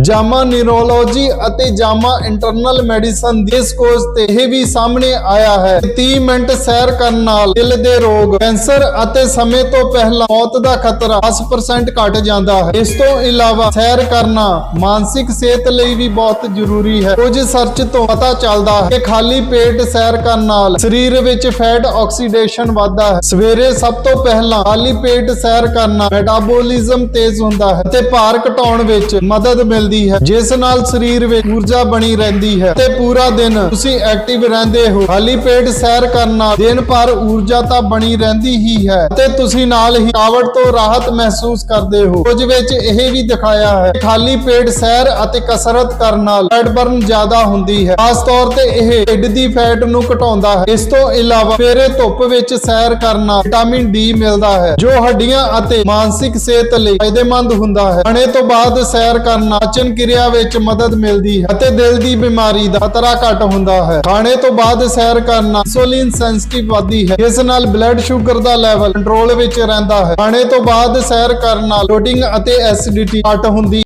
ਜਾਮਾ neurology ਅਤੇ ਜਾਮਾ internal medicine ਦੇ ਇਸ ਕੋਰਸ ਤੇ ਇਹ ਵੀ ਸਾਹਮਣੇ ਆਇਆ ਹੈ। 30 ਮਿੰਟ ਸੈਰ ਕਰਨ ਨਾਲ ਦਿਲ ਦੇ ਰੋਗ, ਕੈਂਸਰ ਅਤੇ ਸਮੇਂ ਤੋਂ ਪਹਿਲਾਂ ਮੌਤ ਦਾ ਖਤਰਾ 10% ਘਟ ਜਾਂਦਾ ਹੈ। ਇਸ ਤੋਂ ਇਲਾਵਾ ਸੈਰ ਕਰਨਾ ਮਾਨਸਿਕ ਸਿਹਤ ਲਈ ਵੀ ਬਹੁਤ ਜ਼ਰੂਰੀ ਹੈ। ਕੁਝ ਸਰਚ ਤੋਂ ਪਤਾ ਚੱਲਦਾ ਹੈ ਕਿ ਖਾਲੀ ਪੇਟ ਸੈਰ ਕਰਨ ਨਾਲ ਸਰੀਰ ਵਿੱਚ ਫੈਟ ਆਕਸੀਡੇਸ਼ਨ ਵੱਧਦਾ ਹੈ। ਸਵੇਰੇ ਸਭ ਤੋਂ ਪਹਿਲਾਂ ਖਾਲੀ ਪੇਟ ਸੈਰ ਕਰਨਾ ਮੈਟਾਬੋਲਿਜ਼ਮ ਤੇਜ਼ ਹੁੰਦਾ ਹੈ ਤੇ ਭਾਰ ਘਟਾਉਣ ਵਿੱਚ ਮਦਦ ਮਿਲ ਮਿਲਦੀ ਹੈ। ਜਿਸ ਨਾਲ ਸਰੀਰ ਵਿੱਚ ਊਰਜਾ ਬਣੀ ਰਹਿੰਦੀ ਹੈ ਤੇ ਪੂਰਾ ਦਿਨ ਤੁਸੀਂ ਐਕਟਿਵ ਰਹਿੰਦੇ ਹੋ। ਖਾਲੀ ਪੇਟ ਸੈਰ ਕਰਨਾ ਦਿਨ ਭਰ ਊਰਜਾ ਤਾਂ ਬਣੀ ਰਹਿੰਦੀ ਹੀ ਹੈ ਤੇ ਤੁਸੀਂ ਨਾਲ ਹੀ ਥਕਾਵਟ ਤੋਂ ਰਾਹਤ ਮਹਿਸੂਸ ਕਰਦੇ ਹੋ। ਕੁਝ ਵਿੱਚ ਇਹ ਵੀ ਦਿਖਾਇਆ ਹੈ ਖਾਲੀ ਪੇਟ ਸੈਰ ਅਤੇ ਕਸਰਤ ਕਰਨ ਨਾਲ ਫੈਟ ਬਰਨ ਜ਼ਿਆਦਾ ਹੁੰਦੀ ਹੈ। ਖਾਸ ਤੌਰ ਤੇ ਇਹ ਢਿੱਡ ਦੀ ਫੈਟ ਨੂੰ ਘਟਾਉਂਦਾ ਹੈ। ਇਸ ਤੋਂ ਇਲਾਵਾ ਫੇਰੇ ਧੁੱਪ ਵਿੱਚ ਸੈਰ ਕਰਨਾ ਵਿਟਾਮਿਨ ਡੀ ਮਿਲਦਾ ਹੈ, ਜੋ ਹੱਡੀਆਂ ਅਤੇ ਮਾਨਸਿਕ ਸਿਹਤ ਲਈ ਫਾਇਦੇਮੰਦ ਹੁੰਦਾ ਹੈ। ਖਾਣੇ ਤੋਂ ਬਾਅਦ ਸੈਰ ਕਰਨਾ ਪਾਚਨ ਕਿਰਿਆ ਵਿੱਚ ਮਦਦ ਮਿਲਦੀ ਹੈ ਅਤੇ ਦਿਲ ਦੀ ਬਿਮਾਰੀ ਦਾ ਖਤਰਾ ਘੱਟ ਹੁੰਦਾ ਹੈ। ਖਾਣੇ ਤੋਂ ਬਾਅਦ ਸੈਰ ਕਰਨਾ ਇਨਸੂਲਿਨ ਸੈਂਸਿਟਿਵ ਵਧਦੀ ਹੈ। ਇਸ ਨਾਲ ਬਲੱਡ ਸ਼ੂਗਰ ਦਾ ਲੈਵਲ ਕੰਟਰੋਲ ਵਿੱਚ ਰਹਿੰਦਾ ਹੈ। ਖਾਣੇ ਤੋਂ ਬਾਅਦ ਸੈਰ ਕਰਨ ਨਾਲ ਲੋਡਿੰਗ ਅਤੇ ਐਸਿਡਿਟੀ ਘੱਟ ਹੁੰਦੀ